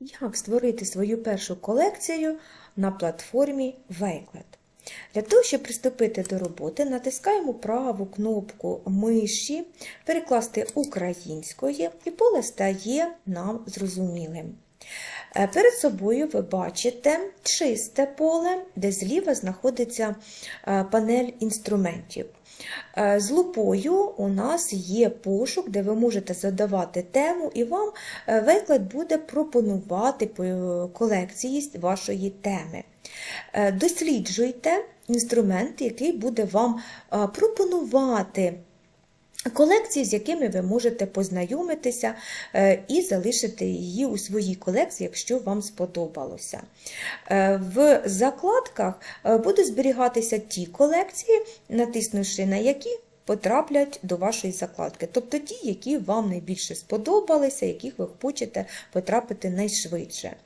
Як створити свою першу колекцію на платформі Wakelet? Для того, щоб приступити до роботи, натискаємо праву кнопку миші, перекласти українською, і поле стає нам зрозумілим. Е, Перед собою ви бачите чисте поле, де зліва знаходиться е, панель інструментів. Е, З лупою у нас є пошук, де ви можете задавати тему, і вам виклад буде пропонувати колекції вашої теми. Е, Досліджуйте інструмент, який буде вам е, пропонувати колекції, з якими ви можете познайомитися е, і залишити її у своїй колекції, якщо вам сподобалося. Е, В закладках е, будуть зберігатися ті колекції, натиснувши на які потраплять до вашої закладки, тобто ті, які вам найбільше сподобалися, яких ви хочете потрапити найшвидше.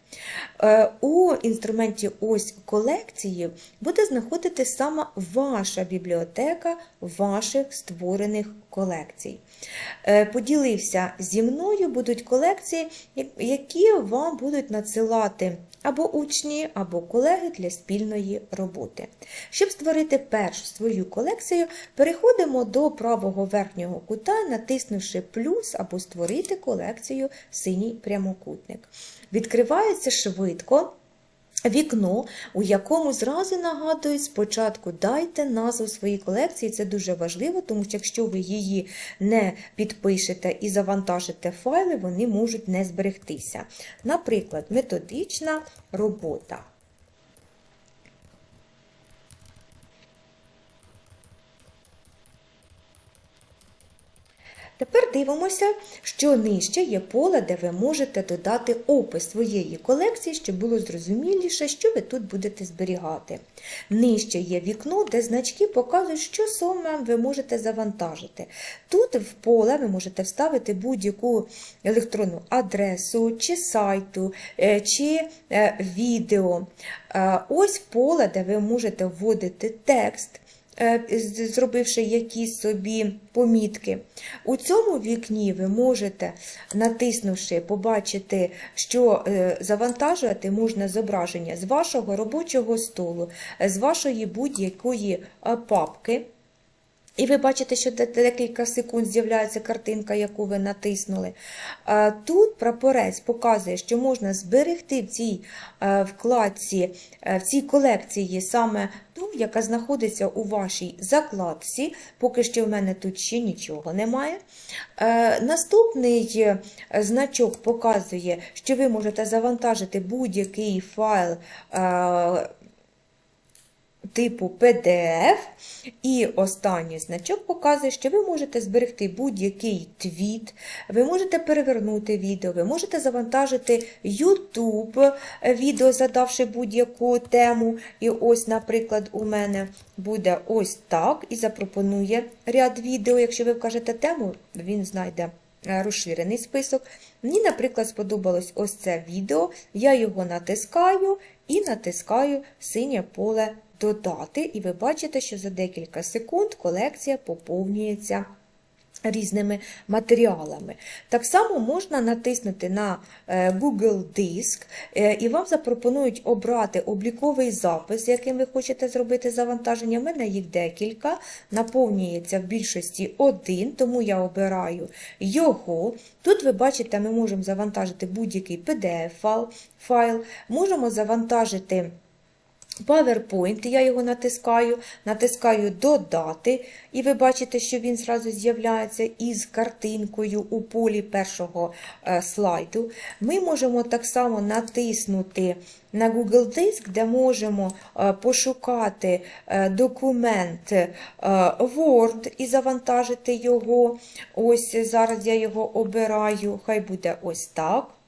Е, У інструменті ось колекції буде знаходити саме ваша бібліотека ваших створених колекцій. Е, Поділився зі мною будуть колекції, які вам будуть надсилати або учні, або колеги для спільної роботи. Щоб створити першу свою колекцію, переходимо до правого верхнього кута, натиснувши плюс або створити колекцію синій прямокутник. Відкривається швидко. Вікно, у якому зразу нагадують, спочатку дайте назву своїй колекції, це дуже важливо, тому що якщо ви її не підпишете і завантажите файли, вони можуть не зберегтися. Наприклад, методична робота. Тепер дивимося, що нижче є поле, де ви можете додати опис своєї колекції, щоб було зрозуміліше, що ви тут будете зберігати. Нижче є вікно, де значки показують, що саме ви можете завантажити. Тут в поле ви можете вставити будь-яку електронну адресу, чи сайту, е, чи е, відео. Е, Ось поле, де ви можете вводити текст зробивши якісь собі помітки. У цьому вікні ви можете, натиснувши, побачити, що е, завантажувати можна зображення з вашого робочого столу, е, з вашої будь-якої е, папки. І ви бачите, що де- декілька секунд з'являється картинка, яку ви натиснули. Тут прапорець показує, що можна зберегти в цій е, вкладці, е, в цій колекції саме ту, яка знаходиться у вашій закладці. Поки що в мене тут ще нічого немає. Е, Наступний значок показує, що ви можете завантажити будь-який файл. Типу PDF. І останній значок показує, що ви можете зберегти будь-який твіт, ви можете перевернути відео, ви можете завантажити YouTube відео, задавши будь-яку тему. І ось, наприклад, у мене буде ось так і запропонує ряд відео. Якщо ви вкажете тему, він знайде е, розширений список. Мені, наприклад, сподобалось ось це відео. Я його натискаю і натискаю синє поле додати, і ви бачите, що за декілька секунд колекція поповнюється різними матеріалами. Так само можна натиснути на е, Google Диск, е, і вам запропонують обрати обліковий запис, яким ви хочете зробити завантаження. У мене їх декілька, наповнюється в більшості один, тому я обираю його. Тут ви бачите, ми можемо завантажити будь-який PDF-файл, файл, можемо завантажити. PowerPoint, я його натискаю, натискаю Додати, і ви бачите, що він зразу з'являється із картинкою у полі першого е, слайду. Ми можемо так само натиснути на Google Диск, де можемо е, пошукати е, документ Word і завантажити його. Ось зараз я його обираю, хай буде ось так.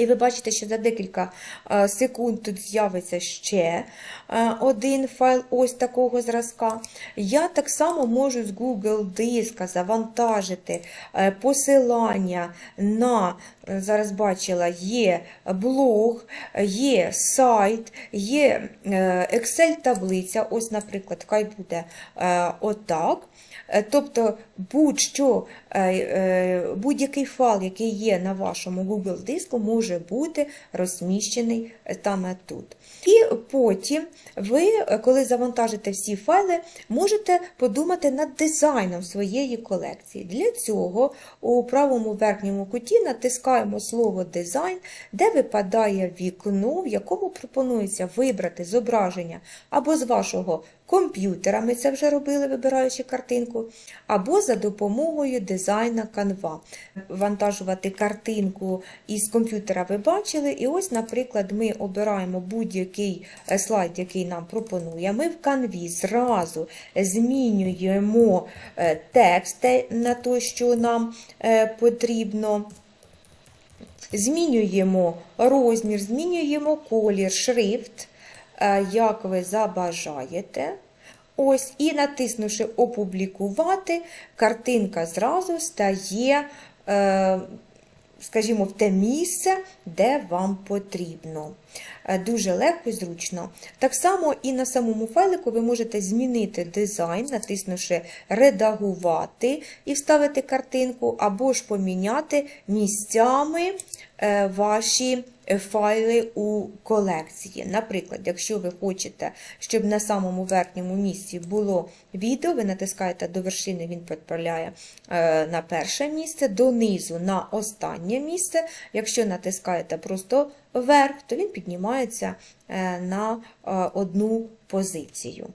І ви бачите, що за декілька е, секунд тут з'явиться ще е, один файл ось такого зразка. Я так само можу з Google диска завантажити е, посилання на зараз бачила, є блог, є сайт, є е, Excel-таблиця. Ось, наприклад, хай буде е, отак. Е, Тобто будь-що, будь-який файл, який є на вашому Google диску, може бути розміщений саме тут. І потім ви, коли завантажите всі файли, можете подумати над дизайном своєї колекції. Для цього у правому верхньому куті натискаємо слово дизайн, де випадає вікно, в якому пропонується вибрати зображення або з вашого комп'ютера, ми це вже робили, вибираючи картинку, або за допомогою дизайна Canva. Вантажувати картинку із комп'ютера ви бачили, і ось, наприклад, ми обираємо будь-який слайд, який нам пропонує. Ми в Canva зразу змінюємо е, текст на те, що нам е, потрібно. Змінюємо розмір, змінюємо колір, шрифт, е, як ви забажаєте. Ось, і натиснувши опублікувати, картинка зразу стає, е, скажімо, в те місце, де вам потрібно. Е, Дуже легко і зручно. Так само і на самому файлику ви можете змінити дизайн, натиснувши редагувати і вставити картинку, або ж поміняти місцями ваші е, файли у колекції. Наприклад, якщо ви хочете, щоб на самому верхньому місці було відео, ви натискаєте до вершини, він відправляє е, на перше місце, донизу на останнє місце. Якщо натискаєте просто вверх, то він піднімається е, на е, одну позицію.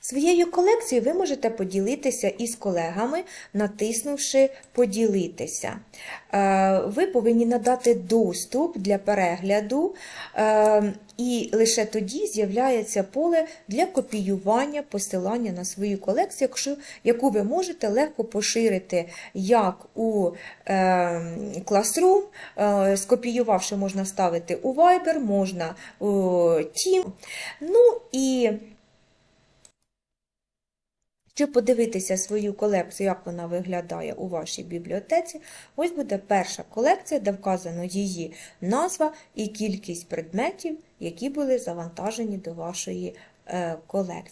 Своєю колекцією ви можете поділитися із колегами, натиснувши Поділитися. Е, Ви повинні надати доступ для перегляду, е, і лише тоді з'являється поле для копіювання посилання на свою колекцію, яку ви можете легко поширити як у е, Classroom, скопіювавши, можна вставити у Viber, можна у Team. Ну і щоб подивитися свою колекцію, як вона виглядає у вашій бібліотеці, ось буде перша колекція, де вказано її назва і кількість предметів, які були завантажені до вашої е, колекції.